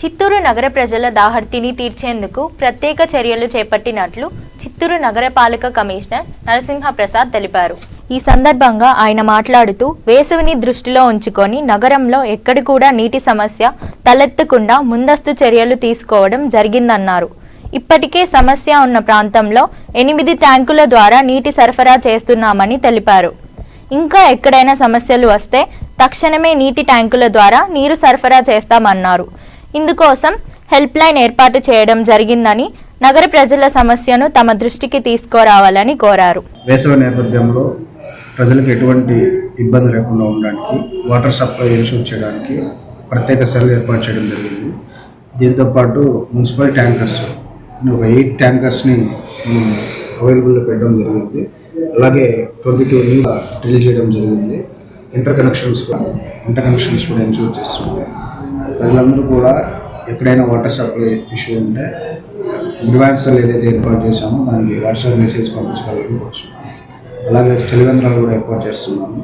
చిత్తూరు నగర ప్రజల దాహర్తిని తీర్చేందుకు ప్రత్యేక చర్యలు చేపట్టినట్లు చిత్తూరు నగరపాలక కమిషనర్ నరసింహప్రసాద్ తెలిపారు. ఈ సందర్భంగా ఆయన మాట్లాడుతూ వేసవిని దృష్టిలో ఉంచుకొని నగరంలో ఎక్కడి కూడా నీటి సమస్య తలెత్తకుండా ముందస్తు చర్యలు తీసుకోవడం జరిగిందన్నారు. ఇప్పటికే సమస్య ఉన్న ప్రాంతంలో ఎనిమిది ట్యాంకుల ద్వారా నీటి సరఫరా చేస్తున్నామని తెలిపారు. ఇంకా ఎక్కడైనా సమస్యలు వస్తే తక్షణమే నీటి ట్యాంకుల ద్వారా నీరు సరఫరా చేస్తామన్నారు. ఇందుకోసం హెల్ప్ లైన్ ఏర్పాటు చేయడం జరిగిందని నగర ప్రజల సమస్యను తమ దృష్టికి తీసుకురావాలని కోరారు. వేసవి నేపథ్యంలో ప్రజలకు ఎటువంటి ఇబ్బంది లేకుండా ఉండడానికి వాటర్ సప్లై ఇన్షూర్ చేయడానికి ప్రత్యేక సెల్ ఏర్పాటు చేయడం జరిగింది. దీంతోపాటు మున్సిపల్ ట్యాంకర్స్ ఒక ఎయిట్ ట్యాంకర్స్ని మనం అవైలబుల్లో పెట్టడం జరిగింది. అలాగే ట్వంటీ టూ న్యూ డ్రిల్ చేయడం జరిగింది. ఇంటర్ కనెక్షన్స్ ఇంటర్ కనెక్షన్స్ కూడా ఇన్షూర్ చేస్తున్నాం. ప్రజలందరూ కూడా ఎక్కడైనా వాటర్ సప్లై ఇష్యూ ఉంటే గ్రివాన్సర్లు ఏదైతే ఏర్పాటు చేశామో దానికి వాట్సాప్ మెసేజ్ పంపించగలని కోరుతున్నాను అలాగే చలివేంద్రాలు కూడా ఏర్పాటు చేస్తున్నాము